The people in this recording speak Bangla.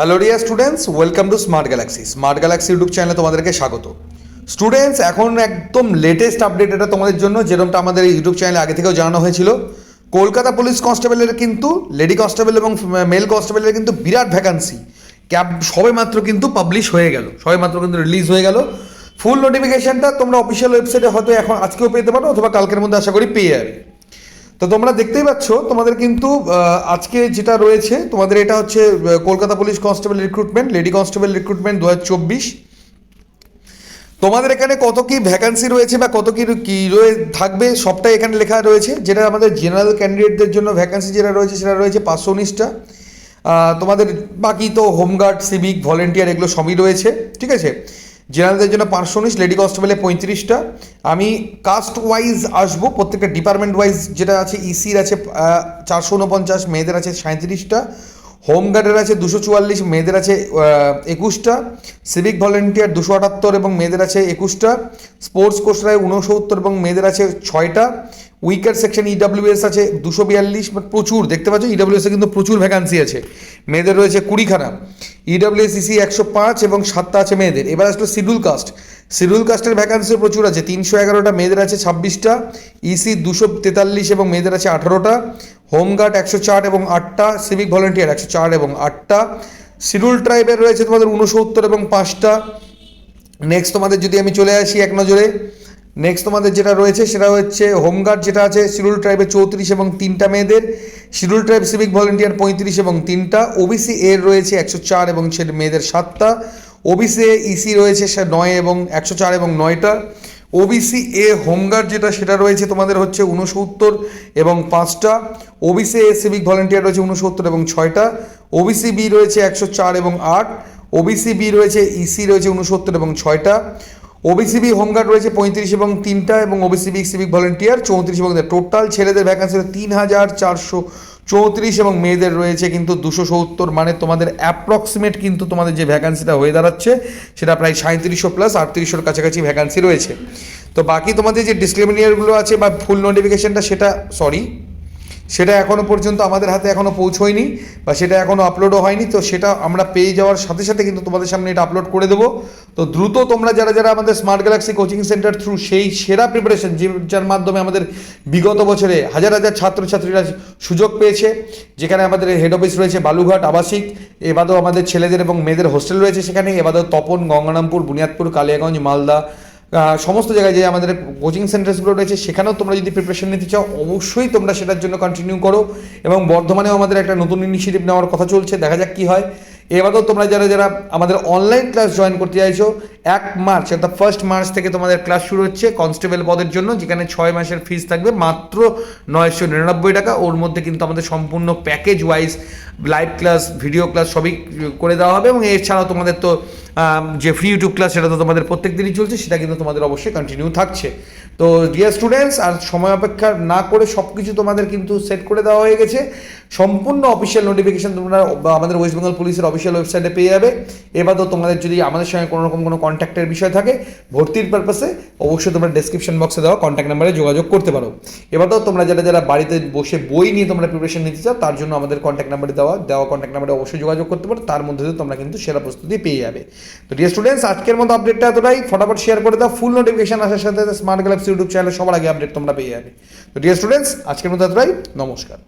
Hello Riya students welcome to smart galaxy smart galaxy YouTube চ্যানেলে তোমাদেরকে স্বাগত। স্টুডেন্টস এখন একদম লেটেস্ট আপডেট এটা তোমাদের জন্য যেরকমটা আমাদের ইউটিউব চ্যানেলে আগে থেকেও জানানো হয়েছিল। কলকাতা পুলিশ কনস্টেবলের কিন্তু লেডি কনস্টেবল এবং মেল কনস্টেবলের কিন্তু বিরাট ভ্যাকান্সি ক্যাব সবে মাত্র কিন্তু পাবলিশ হয়ে গেল। সবে মাত্র কিন্তু রিলিজ হয়ে গেল। ফুল নোটিফিকেশনটা তোমরা অফিসিয়াল ওয়েবসাইটে হয়তো এখন আজকেও পেতে পারো, অথবা কালকের মধ্যে আশা করি পেয়ে যাবে। তো তোমরা দেখতেই পাচ্ছ, তোমাদের কিন্তু আজকে যেটা রয়েছে, তোমাদের এটা হচ্ছে Kolkata police constable recruitment lady constable recruitment দু হাজার চব্বিশ। তোমাদের এখানে কত কি ভ্যাকান্সি রয়েছে বা কত কি কি রয়ে, থাকবে, সবটাই এখানে লেখা রয়েছে। যেটা আমাদের জেনারেল ক্যান্ডিডেটদের জন্য ভ্যাকান্সি যেটা রয়েছে, সেটা রয়েছে পাঁচশো উনিশটা। তোমাদের বাকি তো হোমগার্ড সিভিক ভলেন্টিয়ার এগুলো সবই রয়েছে, ঠিক আছে? জেনারেলদের জন্য পাঁচশো উনিশ লেডি কনস্টেবলে পঁয়ত্রিশটা। আমি কাস্ট ওয়াইজ আসব, প্রত্যেকটা ডিপার্টমেন্ট ওয়াইজ যেটা আছে ইসির আছে চারশো উনপঞ্চাশ মেয়েদের আছে সাঁত্রিশটা হোমগার্ডের আছে দুশো চুয়াল্লিশ, মেয়েদের আছে একুশটা। সিভিক ভলেন্টিয়ার দুশো আটাত্তর এবং মেয়েদের আছে একুশটা। স্পোর্টস কোর্সরায় উনসত্তর এবং মেয়েদের আছে ছয়টা। উইকার সেকশন ইডাব্লিউএস আছে দুশো বিয়াল্লিশ প্রচুর, দেখতে পাচ্ছ ইডাব্লিউএস এ কিন্তু প্রচুর ভ্যাকান্সি আছে। মেয়েদের রয়েছে কুড়িখানা। ইডাব্লিউএস ইসি একশো পাঁচ এবং সাতটা আছে মেয়েদের। এবার আসলো শিডিউল কাস্ট শিডিউল কাস্টের ভ্যাকান্সিও প্রচুর আছে, তিনশো এগারোটা, মেয়েদের আছে ছাব্বিশটা ইসি দুশো তেতাল্লিশ এবং মেয়েদের আছে আঠারোটা হোমগার্ড একশো চার এবং আটটা সিভিক ভলেন্টিয়ার একশো চার এবং আটটা, শিডিউল ট্রাইবের রয়েছে তোমাদের উনসত্তর এবং পাঁচটা। নেক্সট তোমাদের যদি আমি চলে আসি এক নজরে নেক্সট তোমাদের যেটা রয়েছে সেটা হচ্ছে হোমগার্ড যেটা আছে শিডিউল ট্রাইবে চৌত্রিশ এবং তিনটা মেয়েদের শিডিউল ট্রাইব সিভিক ভলেন্টিয়ার পঁয়ত্রিশ এবং তিনটা ওবিসি এর রয়েছে একশো চার এবং মেয়েদের সাতটা ওবিসি এ ইসি রয়েছে সে নয় এবং একশো চার এবং নয়টা ওবিসি এ হোমগার্ড যেটা সেটা রয়েছে তোমাদের হচ্ছে উনসত্তর এবং পাঁচটা ওবিসি এ সিভিক ভলেন্টিয়ার রয়েছে উনসত্তর এবং ছয়টা ওবিসি বি রয়েছে একশো চার এবং আট ওবিসি বি রয়েছে ইসি রয়েছে উনসত্তর এবং ছয়টা ওবিসিবি হোমগার্ড রয়েছে পঁয়ত্রিশ এবং তিনটা এবং ওবিসিবি সিভিক ভলেন্টিয়ার চৌত্রিশ এবং টোটাল ছেলেদের ভ্যাকান্সি তিন হাজার চারশো চৌত্রিশ এবং মেয়েদের রয়েছে কিন্তু দুশো সত্তর। মানে তোমাদের অ্যাপ্রক্সিমেট কিন্তু তোমাদের যে ভ্যাকান্সিটা হয়ে দাঁড়াচ্ছে, সেটা প্রায় সাঁত্রিশশো প্লাস আটত্রিশশোর কাছাকাছি ভ্যাকান্সি রয়েছে। তো বাকি তোমাদের যে ডিসক্রিমিনিয়ারগুলো আছে বা ফুল নোটিফিকেশনটা সেটা সরি সেটা এখনও পর্যন্ত আমাদের হাতে এখনও পৌঁছয়নি বা সেটা এখনও আপলোডও হয়নি। তো সেটা আমরা পেয়ে যাওয়ার সাথে সাথে কিন্তু তোমাদের সামনে এটা আপলোড করে দেবো। তো দ্রুত তোমরা যারা যারা আমাদের smart galaxy coaching centre through সেই সেরা প্রিপারেশন যার মাধ্যমে আমাদের বিগত বছরে হাজার হাজার ছাত্রছাত্রীরা সুযোগ পেয়েছে, যেখানে আমাদের হেড অফিস রয়েছে বালুঘাট আবাসিক, এবাদেও আমাদের ছেলেদের এবং মেয়েদের হোস্টেল রয়েছে সেখানে, এবাদেও তপন, গঙ্গারামপুর, বুনিয়াদপুর, কালিয়াগঞ্জ, মালদা সমস্ত জায়গায় যে আমাদের কোচিং সেন্টার্সগুলো রয়েছে, সেখানেও তোমরা যদি প্রিপারেশন নিতে চাও, অবশ্যই তোমরা সেটার জন্য কন্টিনিউ করো এবং বর্ধমানেও আমাদের একটা নতুন ইনিশিয়েটিভ নেওয়ার কথা চলছে, দেখা যাক কী হয়। এবারেও তোমরা যারা যারা আমাদের অনলাইন ক্লাস জয়েন করতে চাইছো এক মার্চ, অর্থাৎ ফার্স্ট মার্চ থেকে তোমাদের ক্লাস শুরু হচ্ছে কনস্টেবল পদের জন্য, যেখানে ছয় মাসের ফিস থাকবে মাত্র নয়শো নিরানব্বই টাকা। ওর মধ্যে কিন্তু আমাদের সম্পূর্ণ package wise live class video class সবই করে দেওয়া হবে এবং এছাড়াও তোমাদের তো যে ফ্রি ইউটিউব ক্লাস সেটা তো তোমাদের প্রত্যেক দিনই চলছে, সেটা কিন্তু তোমাদের অবশ্যই কন্টিনিউ থাকছে। তো ডিয়ার স্টুডেন্টস আর সময় অপেক্ষা না করে সব কিছু তোমাদের কিন্তু সেট করে দেওয়া হয়ে গেছে। সম্পূর্ণ অফিসিয়াল নোটিফিকেশান তোমরা আমাদের ওয়েস্ট বেঙ্গল পুলিশের অফিসিয়াল ওয়েবসাইটে পেয়ে যাবে। এবারও তোমাদের যদি আমাদের সঙ্গে কোনো রকম কোনো কন্ট্যাক্টের বিষয় থাকে, ভর্তির পারপাসে অবশ্যই তোমরা ডেসক্রিপশন বক্সে দেওয়া কন্ট্যাক্ট নাম্বারে যোগাযোগ করতে পারো। এবারও তোমরা যারা যারা বাড়িতে বসে বই নিয়ে তোমরা প্রিপারেশন নিতে চাও, তার জন্য আমাদের কন্ট্যাক্ট নাম্বারে দেওয়া দেওয়া কন্ট্যাক্ট নাম্বারে অবশ্যই যোগাযোগ করতে পারো, তার মধ্যে তোমরা কিন্তু সেরা প্রস্তুতি পেয়ে যাবে। তো ডিয়ার স্টুডেন্টস আজকের মতো আপডেটটা এতটাই। ফটাফট শেয়ার করে দাও ফুল নোটিফিকেশন আসার সাথে স্মার্ট গ্যালাক্সি ইউটিউব চ্যানেলে সবার আগে আপডেট তোমরা পেয়ে যাবে। তো ডিয়ার স্টুডেন্টস আজকের মতো এতটাই। নমস্কার।